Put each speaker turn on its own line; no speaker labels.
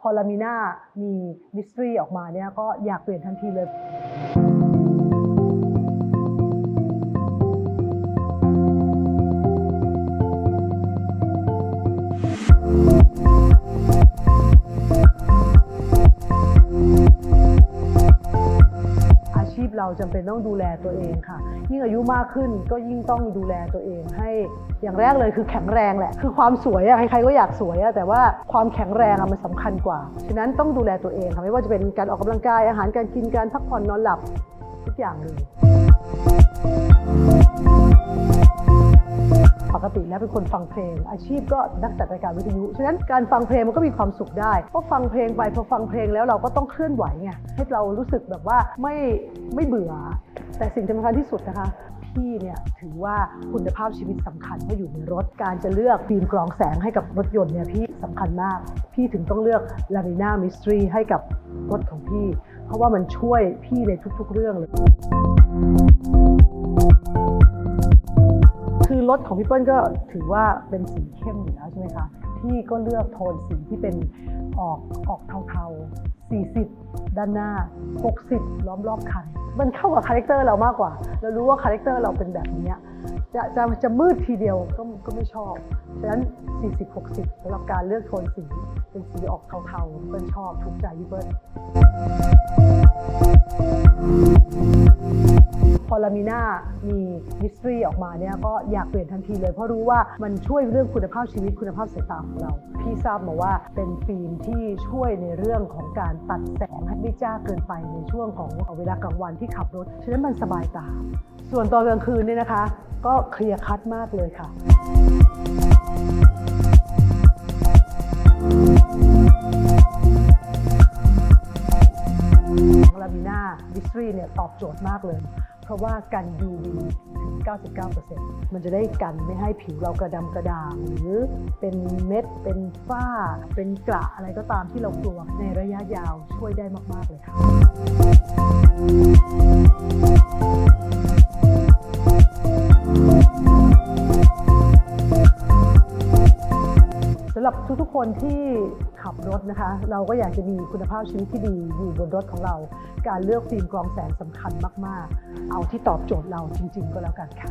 พอลามิน่ามีมิสทรีออกมาเนี่ยก็อยากเปลี่ยนทันทีเลย อาชีพเราจำเป็นต้องดูแลตัวเองค่ะ ยิ่งอายุมากขึ้นก็ยิ่งต้องดูแลตัวเองให้อย่างแรกเลยคือแข็งแรงแหละ คือความสวยอะใครๆก็อยากสวยอะแต่ว่าความแข็งแรงอะมันสำคัญกว่า ฉะนั้นต้องดูแลตัวเองค่ะไม่ว่าจะเป็นการออกกำลังกายอาหารการกินการพักผ่อนนอนหลับทุกอย่างเลย แล้วเป็นคนฟังเพลง อาชีพก็นักจัดรายการวิทยุฉะนั้นการฟังเพลงมันก็มีความสุขได้เพราะฟังเพลงไปพอฟังเพลงแล้วเราก็ต้องเคลื่อนไหวไงให้เรารู้สึกแบบว่าไม่ไม่เบื่อ แต่สิ่งสำคัญที่สุดนะคะพี่เนี่ยถือว่าคุณภาพชีวิตสำคัญเพราะอยู่ในรถการจะเลือกฟิล์มกรองแสงให้กับรถยนต์เนี่ยพี่สำคัญมาก พี่ถึงต้องเลือก l a m i n a Mystery ให้กับรถของพี่ เพราะว่ามันช่วยพี่ในทุกๆเรื่องเลย รถของพี่เปิ้ลก็ถือว่าเป็นสีเข้มอยู่แล้วใช่ไหมคะพี่ก็เลือกโทนสีที่เป็นออกออกเทาๆ 40 ด้านหน้า 60 ล้อมรอบคัน มันเข้ากับคาแรคเตอร์เรามากกว่า เรารู้ว่าคาแรคเตอร์เราเป็นแบบนี้จะจะจะมืดทีเดียวก็ก็ไม่ชอบ ฉะนั้น 40-60สำหรับการเลือกโทนสี เป็นสีออกเทาๆเปิ้ลชอบถูกใจพี่เปิ้ลามิน่ามีมิสทรีออกมาเนี่ยก็อยากเปลี่ยนทันทีเลยเพราะรู้ว่ามันช่วยเรื่องคุณภาพชีวิตคุณภาพสายตาของเรา พี่ทราบมาว่าเป็นฟิล์มที่ช่วยในเรื่องของการตัดแสงให้ไม่จ้าเกินไปในช่วงของเวลากลางวันที่ขับรถฉะนั้นมันสบายตา ส่วนตอนกลางคืนเนี่ยนะคะ ก็เคลียร์คัดมากเลยค่ะลามิน่าดิสทรีเนี่ยตอบโจทย์มากเลย เพราะว่ากัน UV ถึง 99%มันจะได้กันไม่ให้ผิวเรากระดำกระด่างหรือเป็นเม็ด เป็นฝ้า เป็นกระอะไรก็ตามที่เรากลัวในระยะยาวช่วยได้มาก ๆ เลยค่ะำหรับทุกๆคนที่ขับรถนะคะ เราก็อยากจะมีคุณภาพชีวิตที่ดีอยู่บนรถของเรา การเลือกฟิล์มกรองแสงสำคัญมาก ๆ เอาที่ตอบโจทย์เราจริง ๆ ก็แล้วกันค่ะ